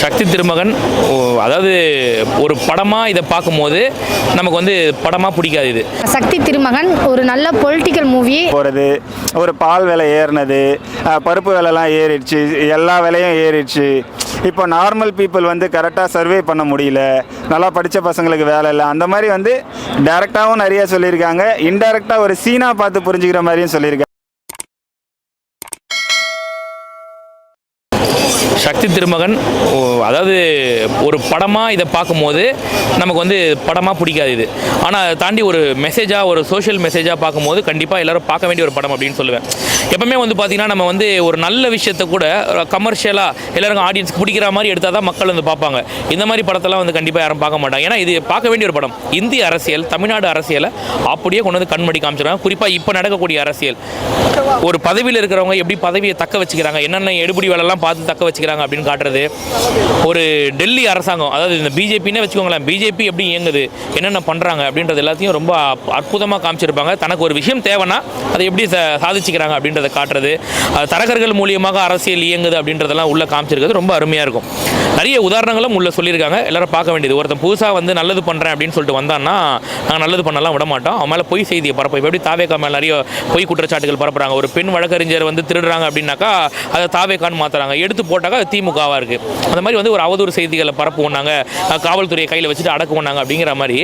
சக்தி திருமகன் ஓ, அதாவது ஒரு படமாக இதை பார்க்கும்போது நமக்கு வந்து படமாக பிடிக்காது இது. சக்தி திருமகன் ஒரு நல்ல பொலிட்டிக்கல் மூவி போகிறது ஒரு பால் விலை ஏறினது பருப்பு விலைலாம் ஏறிடுச்சு எல்லா விலையும் ஏறிடுச்சு. இப்போ நார்மல் பீப்புள் வந்து கரெக்டாக சர்வே பண்ண முடியல நல்லா படித்த பசங்களுக்கு வேலை இல்லை. அந்த மாதிரி வந்து டைரெக்டாகவும் நிறைய சொல்லியிருக்காங்க இன்டைரக்டாக ஒரு சீனா பார்த்து புரிஞ்சுக்கிற மாதிரியும் சொல்லியிருக்காங்க. சக்தி திருமகன் ஓ, அதாவது ஒரு படமாக இதை பார்க்கும்போது நமக்கு வந்து படமாக பிடிக்காது இது. ஆனால் அதை தாண்டி ஒரு மெசேஜாக ஒரு சோஷியல் மெசேஜாக பார்க்கும்போது கண்டிப்பாக எல்லாரும் பார்க்க வேண்டிய ஒரு படம் அப்படின்னு சொல்லுவேன். எப்பவுமே வந்து பார்த்தீங்கன்னா நம்ம வந்து ஒரு நல்ல விஷயத்தை கூட கமர்ஷியலாக எல்லாருக்கும் ஆடியன்ஸ்க்கு பிடிக்கிற மாதிரி எடுத்தால் தான் மக்கள் வந்து பார்ப்பாங்க. இந்த மாதிரி படத்தெல்லாம் வந்து கண்டிப்பாக யாரும் பார்க்க மாட்டாங்க. ஏன்னா இது பார்க்க வேண்டிய ஒரு படம். இந்திய அரசியல் தமிழ்நாடு அரசியலை அப்படியே கொண்டு வந்து கண்மடி காமிச்சிருக்காங்க. குறிப்பாக இப்போ நடக்கக்கூடிய அரசியல். ஒரு பதவியில் இருக்கிறவங்க எப்படி பதவியை தக்க வச்சுக்கிறாங்க? என்னென்ன எடுபடி வேலைலாம் பார்த்து தக்க வச்சுக்கிறாங்க? அப்படின்னு காட்டுறது. ஒரு டெல்லி அரசாங்கம் அதாவது இந்த பிஜேபின்னே வச்சுக்கோங்களேன் பிஜேபி எப்படி இயங்குது என்னென்ன பண்ணுறாங்க அப்படின்றது எல்லாத்தையும் ரொம்ப அற்புதமாக காமிச்சிருப்பாங்க. தனக்கு ஒரு விஷயம் தேவைன்னா அதை எப்படி சாதிச்சுக்கிறாங்க அப்படின்றத காட்டுறது. தரகர்கள் மூலியமாக அரசியல் இயங்குது அப்படின்றதெல்லாம் உள்ளே காமிச்சிருக்கிறது ரொம்ப அருமையாக இருக்கும். நிறைய உதாரணங்களும் உள்ள சொல்லியிருக்காங்க. எல்லாரும் பார்க்க வேண்டியது. ஒருத்தன் புதுசாக வந்து நல்லது பண்ணுறேன் அப்படின்னு சொல்லிட்டு வந்தான்னா நாங்கள் நல்லது பண்ணலாம் விட மாட்டோம். அவன் மேலே பொய் செய்தியை பரப்ப இப்போ எப்படி தாவேக்கா மேலே நிறைய பொய் குற்றச்சாட்டுகள் பரப்புறாங்க. ஒரு பெண் வழக்கறிஞர் வந்து திருடுறாங்க அப்படின்னாக்கா அதை தாவேக்கான்னு மாற்றுறாங்க எடுத்து போட்டாக்கா அது திமுகவாக இருக்குது அந்த மாதிரி வந்து ஒரு அவதூறு செய்திகளை பரப்புவோம் நாங்கள் காவல்துறையை கையில் வச்சுட்டு அடக்குவோம் நாங்கள் அப்படிங்கிற மாதிரி.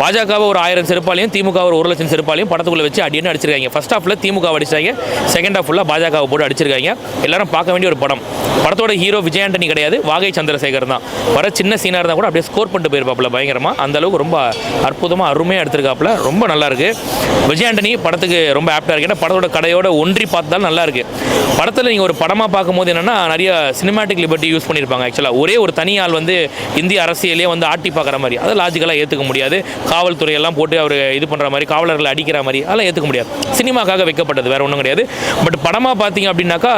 பாஜகவை ஒரு ஆயிரம் செருப்பாலையும் திமுக ஒரு ஒரு லட்சம் செருப்பாலையும் படத்துக்குள்ளே வச்சு அடின்னு அடிச்சிருக்காங்க. ஃபர்ஸ்ட் ஹாஃபில் திமுக அடிச்சாங்க செகண்ட் ஹாஃப் ஃபுல்லாக பாஜகவை போட்டு அடிச்சிருக்காங்க. எல்லாரும் பார்க்க வேண்டிய ஒரு படம். படத்தோட ஹீரோ விஜய் ஆண்டனி கிடையாது. வாகை சந்திரசேகர் தான். வர சின்ன சீனாக இருந்தால் கூட அப்படியே ஸ்கோர் பண்ணிட்டு போயிருப்பாப்புல பயங்கரமாக அந்த அளவுக்கு ரொம்ப அற்புதமாக அருமையாக எடுத்திருக்காப்புல. ரொம்ப நல்லா இருக்கு. விஜய் ஆண்டனி படத்துக்கு ரொம்ப ஆப்டாக இருக்கு. ஏன்னா படத்தோட கடையோட ஒன்றி பார்த்தாலும் நல்லா இருக்கு. படத்தில் நீங்கள் ஒரு படமாக பார்க்கும்போது என்னன்னா நிறைய சினிமா சினிமாட்டிக் லிபர்ட்டி யூஸ் பண்ணியிருப்பாங்க ஆக்சுவலாக ஒரே ஒரு தனி ஆள் வந்து இந்திய அரசியலே வந்து ஆட்டி பார்க்குற மாதிரி. அதை லாஜிக்கலாக ஏற்றுக்க முடியாது. காவல்துறையெல்லாம் போட்டு அவர் இது பண்ணுற மாதிரி காவலர்களை அடிக்கிற மாதிரி அதெல்லாம் ஏற்றுக்க முடியாது. சினிமாக்காக வைக்கப்பட்டது வேற ஒன்றும் கிடையாது. பட் படமாக பார்த்தீங்க அப்படின்னாக்கா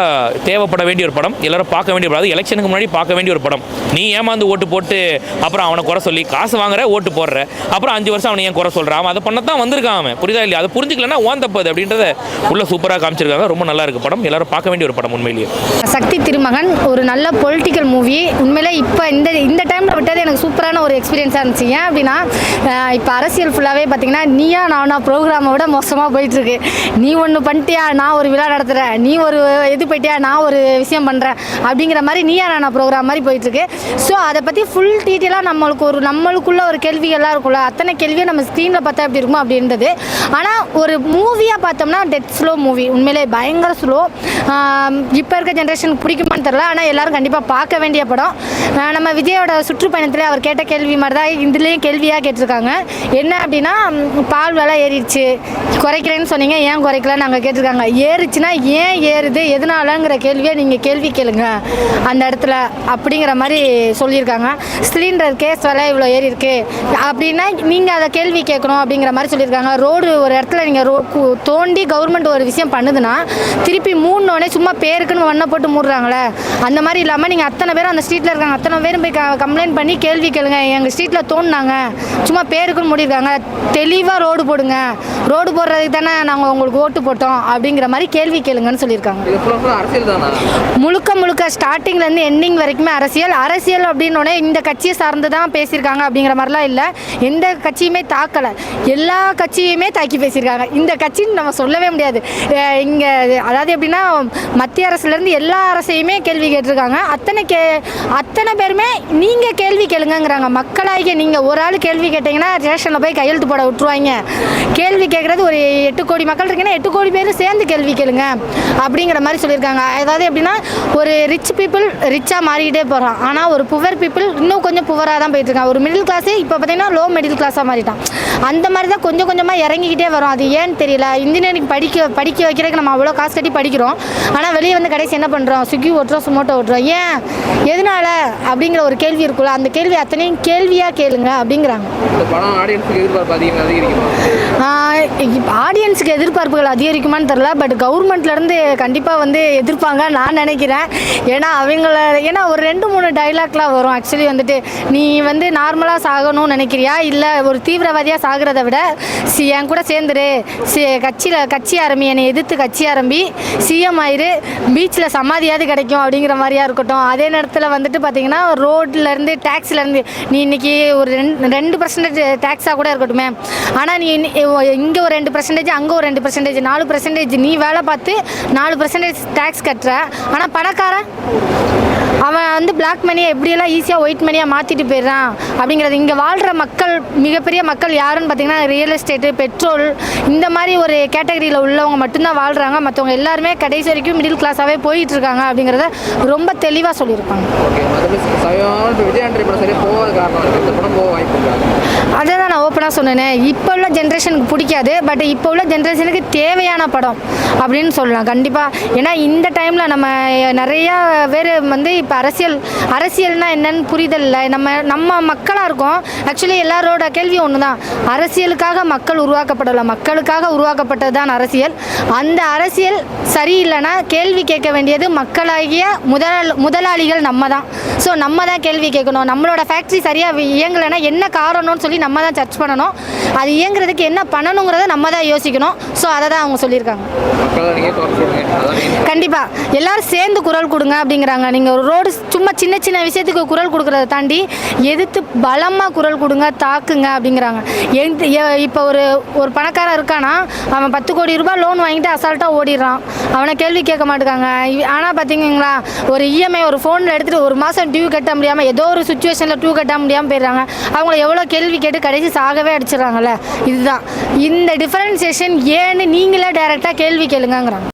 தேவைப்பட வேண்டிய ஒரு படம். எல்லாரும் பார்க்க வேண்டிய படம். அது எலெக்ஷனுக்கு முன்னாடி பார்க்க வேண்டிய ஒரு படம். நீ ஏமாந்து ஓட்டு போட்டு அப்புறம் அவனை குறை சொல்லி காசு வாங்குற ஓட்டு போடுற. அப்புறம் அஞ்சு வருஷம் அவனை ஏன் குறை சொல்கிறான் அவன் அதை பண்ணத்தான் வந்திருக்கான் அவன். புரியுதா இல்லையா? அதை புரிஞ்சுக்கலன்னா ஓன் தப்பது அப்படின்றத உள்ள சூப்பராக காமிச்சிருக்காங்க. ரொம்ப நல்லா இருக்கு படம். எல்லாரும் பார்க்க வேண்டிய ஒரு படம் உண்மையிலேயே. சக்தி திருமகன் ஒரு நல்ல பொலிட்டிக்கல் மூவி உண்மையிலே இப்போ இந்த இந்த டைமில் விட்டது எனக்கு சூப்பரான ஒரு எக்ஸ்பீரியன்ஸாக இருந்துச்சு. ஏன் அப்படின்னா இப்போ அரசியல் ஃபுல்லாகவே பார்த்தீங்கன்னா நீயா நானா ப்ரோக்ராமை விட மோசமாக போயிட்டுருக்கு. நீ ஒன்று பண்ணிட்டியா? நான் ஒரு விழா நடத்துகிறேன் நீ ஒரு இது போயிட்டியா? நான் ஒரு விஷயம் பண்ணுறேன் அப்படிங்கிற மாதிரி நீயா நானா ப்ரோக்ராம் மாதிரி போயிட்டுருக்கு. ஸோ அதை பற்றி ஃபுல் டீட்டெயிலாக நம்மளுக்கு ஒரு நம்மளுக்குள்ள ஒரு கேள்விகள்லாம் இருக்கும்ல. அத்தனை கேள்வியும் நம்ம ஸ்க்ரீனில் பார்த்தா எப்படி இருக்குமோ அப்படின்றது ஆனால் ஒரு மூவியாக பார்த்தோம்னா டெட் ஸ்லோ மூவி உண்மையிலே பயங்கர ஸ்லோ இப்போ இருக்க ஜென்ரேஷனுக்கு பிடிக்குமான்னு தெரில ஆனால் எல்லோரும் கண்டிப்பாக பார்க்க வேண்டிய படம். நம்ம விஜயோட சுற்றுப்பயணத்தில் அவர் கேட்ட கேள்வி மாதிரி தான் இதுலேயும் கேள்வியாக கேட்டிருக்காங்க. என்ன அப்படின்னா பால் விலை ஏறிடுச்சு. குறைக்கிறேன்னு சொன்னீங்க ஏன் குறைக்கலன்னு நாங்கள் கேட்டிருக்காங்க. ஏறிச்சுன்னா ஏன் ஏறுது? எதனாலங்கிற கேள்வியை நீங்கள் கேள்வி கேளுங்க. அந்த இடத்துல அப்படிங்கிற மாதிரி சொல்லியிருக்காங்க. சிலிண்டர் கேஸ் விலை இவ்வளோ ஏறி இருக்கு அப்படின்னா நீங்கள் அதை கேள்வி கேட்கணும் அப்படிங்கிற மாதிரி சொல்லியிருக்காங்க. ரோடு ஒரு இடத்துல நீங்கள் ரோ தோண்டி கவர்மெண்ட் ஒரு விஷயம் பண்ணுதுன்னா திருப்பி மூணுனோடனே சும்மா பேருக்குன்னு ஒன்றை போட்டு மூடுறாங்களே. அந்த மாதிரி இல்லாமல் நீங்கள் அத்தனை பேரும் அந்த ஸ்ட்ரீட்டில் இருக்காங்க அத்தனை பேரும் போய் கம்ப்ளைண்ட் பண்ணி கேள்வி கேளுங்க. எங்கள் ஸ்ட்ரீட்டில் தோணுனாங்க. சும்மா பேருக்குன்னு மூடிருக்காங்க தெளிவாக ரோடு போடுங்க. ரோடு போடுறதுக்கு தானே நாங்கள் உங்களுக்கு ஓட்டு போட்டோம் அப்படிங்கிற மாதிரி கேள்வி கேளுங்கன்னு சொல்லியிருக்காங்க. முழுக்க முழுக்க ஸ்டார்டிங்லேருந்து எண்டிங் வரைக்குமே அரசியல். அரசியல் அப்படின்னோடனே இந்த கட்சியை சார்ந்து தான் பேசியிருக்காங்க அப்படிங்கிற மாதிரிலாம் இல்லை. எந்த கட்சியுமே தாக்கலை. எல்லா கட்சியுமே தாக்கி பேசியிருக்காங்க. இந்த கட்சின்னு நம்ம சொல்லவே முடியாது. இங்கே அதாவது எப்படின்னா மத்திய அரசுலேருந்து எல்லா அரசையுமே கேள்வி கேட்டிருக்காங்க. அத்தனை கே அத்தனை பேருமே நீங்கள் கேள்வி கேளுங்கங்கிறாங்க. மக்களாகிய நீங்கள் ஒரு ஆள் கேள்வி கேட்டிங்கன்னா ரேஷனில் போய் கையெழுத்து போட விட்டுருவாங்க. கேள்வி கேட்குறது ஒரு எட்டு கோடி மக்கள் இருக்குன்னா எட்டு கோடி பேர் சேர்ந்து கேள்வி கேளுங்க அப்படிங்கிற மாதிரி சொல்லியிருக்காங்க. அதாவது எப்படின்னா ஒரு ரிச் பீப்புள் ரிச்சாக மாறிக்கிட்டே போகிறான் ஆனால் ஒரு புவர் பீப்புள் இன்னும் கொஞ்சம் புவராக தான் போயிட்டு இருக்கான். ஒரு மிடில் கிளாஸே இப்போ பார்த்தீங்கன்னா லோ மிடில் கிளாஸாக மாறிட்டான். அந்த மாதிரி தான் கொஞ்சம் கொஞ்சமாக இறங்கிக்கிட்டே வரும். அது ஏன்னு தெரியல. இன்ஜினியரிங் படிக்க படிக்க வைக்கிறதுக்கு நம்ம அவ்வளோ காசு கட்டி படிக்கிறோம். ஆனால் வெளியே வந்து கடைசி என்ன பண்ணுறோம் ஸ்விக்கி ஓட்டுறோம் சுமோட்டோ ஓட்டுறோம். ஏன்? எதனால? அப்படிங்கிற ஒரு கேள்வி இருக்குல்ல. அந்த கேள்வி அத்தனையும் கேள்வியாக கேளுங்க அப்படிங்கிறாங்க. ஆடியன்ஸுக்கு எதிர்பார்ப்புகள் அதிகரிக்குமான்னு தெரில பட் கவர்மெண்ட்லேருந்து கண்டிப்பாக வந்து எதிர்ப்பாங்க நான் நினைக்கிறேன். ஏன்னா அவங்கள ஏன்னா ஒரு ரெண்டு மூணு டைலாக்லாம் வரும். ஆக்சுவலி வந்துட்டு நீ வந்து நார்மலாக சாகணும்னு நினைக்கிறியா? இல்லை ஒரு தீவிரவாதியாக சாகிறத விட சி என் கூட சேர்ந்துரு. சி கட்சியில் கட்சி ஆரம்பி என்னை எதிர்த்து கட்சி ஆரம்பி சிஎம் ஆயிரு. பீச்சில் சமாதியாவது கிடைக்கும் அப்படிங்கிற மாதிரியா இருக்கட்டும். அதே நேரத்தில் வந்துட்டு பார்த்தீங்கன்னா ரோட்லேருந்து டேக்ஸ்லேருந்து நீ இன்றைக்கி ஒரு ரெண்டு ரெண்டு பர்சன்டேஜ் டேக்ஸாக கூட இருக்கட்டுமே. ஆனால் நீ இங்கே ஒரு ரெண்டு பர்சன்டேஜ் அங்கே ஒரு ரெண்டு பர்சன்டேஜ் நாலு பர்சன்டேஜ் நீ வேலை பார்த்து நாலு பர்சன்டேஜ் டேக்ஸ் கட்டுற. ஆனால் பணக்காரன் அவன் வந்து பிளாக் மணியை எப்படியெல்லாம் ஈஸியாக ஒயிட் மணியாக மாற்றிட்டு போயிடுறான் அப்படிங்கிறது இங்கே வாழ்கிற மக்கள் மிகப்பெரிய மக்கள் யாருன்னு பார்த்தீங்கன்னா ரியல் எஸ்டேட்டு பெட்ரோல் இந்த மாதிரி ஒரு கேட்டகரியில் உள்ளவங்க மட்டும்தான் வாழ்கிறாங்க மற்றவங்க எல்லாருமே கடைசி வரைக்கும் மிடில் கிளாஸாகவே போயிட்டு இருக்காங்க அப்படிங்கிறத ரொம்ப தெளிவாக சொல்லியிருப்பாங்க. அதை தான் நான் ஓப்பனாக சொன்னேனே. இப்போ உள்ள ஜென்ரேஷனுக்கு பிடிக்காது பட் இப்போ உள்ள ஜென்ரேஷனுக்கு தேவையான படம் அப்படின்னு சொல்லலாம். கண்டிப்பாக ஏன்னா இந்த டைமில் நம்ம நிறையா பேர் வந்து இப்போ அரசியல் அரசியல்னா என்னன்னு புரிதல் இல்லை நம்ம நம்ம மக்களாக இருக்கோம். ஆக்சுவலி எல்லாரோட கேள்வி ஒன்று தான் அரசியலுக்காக மக்கள் உருவாக்கப்படலை. மக்களுக்காக உருவாக்கப்பட்டது தான் அரசியல். அந்த அரசியல் சரியில்லைன்னா கேள்வி கேட்க வேண்டியது மக்களாகிய முதல் முதலாளிகள் நம்ம தான் ஸோ நம்ம தான் கேள்வி கேட்கணும். நம்மளோட ஃபேக்ட்ரி சரியாக இயங்கலைன்னா என்ன காரணம்னு சொல்லி நம்ம தான் சர்ச் பண்ணணும். அது இயங்குறதுக்கு என்ன பண்ணணுங்கிறத நம்ம தான் யோசிக்கணும். ஸோ அதை தான் அவங்க சொல்லியிருக்காங்க. கண்டிப்பாக எல்லாரும் சேர்ந்து குரல் கொடுங்க அப்படிங்கிறாங்க. நீங்கள் ஒரு ரோடு சும்மா சின்ன சின்ன விஷயத்துக்கு குரல் கொடுக்குறத தாண்டி எதிர்த்து பலமாக குரல் கொடுங்க தாக்குங்க அப்படிங்கிறாங்க. எந்த இப்போ ஒரு ஒரு பணக்காரன் இருக்கானா அவன் பத்து கோடி ரூபாய் லோன் வாங்கிட்டு அசால்ட்டாக ஓடிடுறான். அவனை கேள்வி கேட்க மாட்டேங்காங்க ஆனால் பார்த்தீங்களா ஒரு இஎம்ஐ ஒரு ஃபோனில் எடுத்துகிட்டு ஒரு மாதம் டியூ கட்ட முடியாமல் ஏதோ ஒரு சுச்சுவேஷனில் டியூ கட்ட முடியாமல் போயிடுறாங்க. அவங்கள எவ்வளோ கேள்வி கேட்டு கடைசி சாகவே அடிச்சிடுறாங்கல்ல. இதுதான். இந்த டிஃபரன்சியேஷன் ஏன்னு நீங்களே டைரெக்டாக கேள்வி கேளுங்கங்கிறாங்க.